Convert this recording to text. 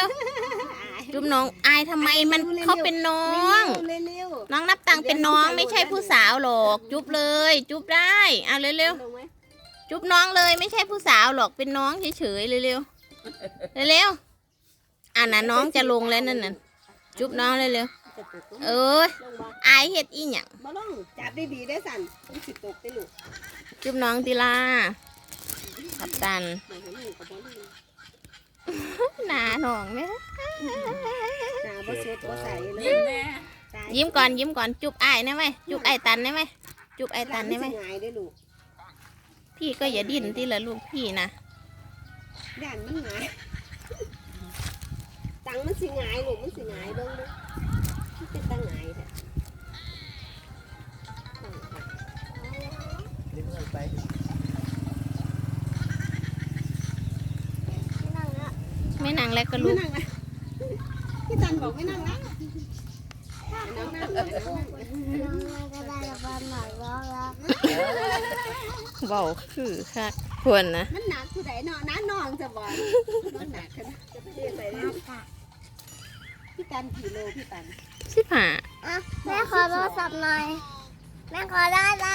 ร็วๆจุ๊บน้องอายทำไมมันเขาเป็นน้องเร็วเร็วน้องนับตังค์เป็นน้องไม่ใช่ผู้สาวหรอก จุ๊บเลย จุ๊บได้อะเร็วลงไหมๆจุ๊บน้องเลยไม่ใช่ผู้สาวหรอกเป็นน้องเฉยๆเร็วๆเร็วๆอะนะน้องจะลงแล้วนั่นน่ะจุ๊บน้องเร็วจะตกๆเอ้ยลงมาอายเฮ็ดอีหยังบ่ลงจับได้ดีได้สั่นมันสิตกได้ลูกจุ๊บน้องติลาขับตัน หมายถึงลูกกับบ่ลง หนาหนองไหมหน้าบ่สดบ่ใสเลยยิ้มแน่ตายยิ้มก่อนยิ้มก่อนจุ๊บไอ้ายได้ไหมจุ๊บไอ้ายตันได้ไหมจุ๊บไอ้ายตันได้ไหมหลาสิหงายได้ลูกพี่ก็อย่าดิ้นที่ละลูกพี่นะด่านมันหงายตังมันสิหงายลูกมันสิหงายเบิ่งเด้อมันเป็นตังหงายแท้ตังค่ะนี่มันไป ไม่นางแล้วก็ไม่ลูกนั่งละพี่ตันบอกไม่นั่งละน้องนั่งเลยน้องนั่งเบาคือคักควรนะมันหนักผู้ใดเนาะน้านองจะบอกมันหนักขนาดจะไปเรียนอะไรเนี่ยพี่ตันกี่โลพี่ตัน สิบห้าแม่ขอโทรศัพท์หน่อย แม่ขอได้ได้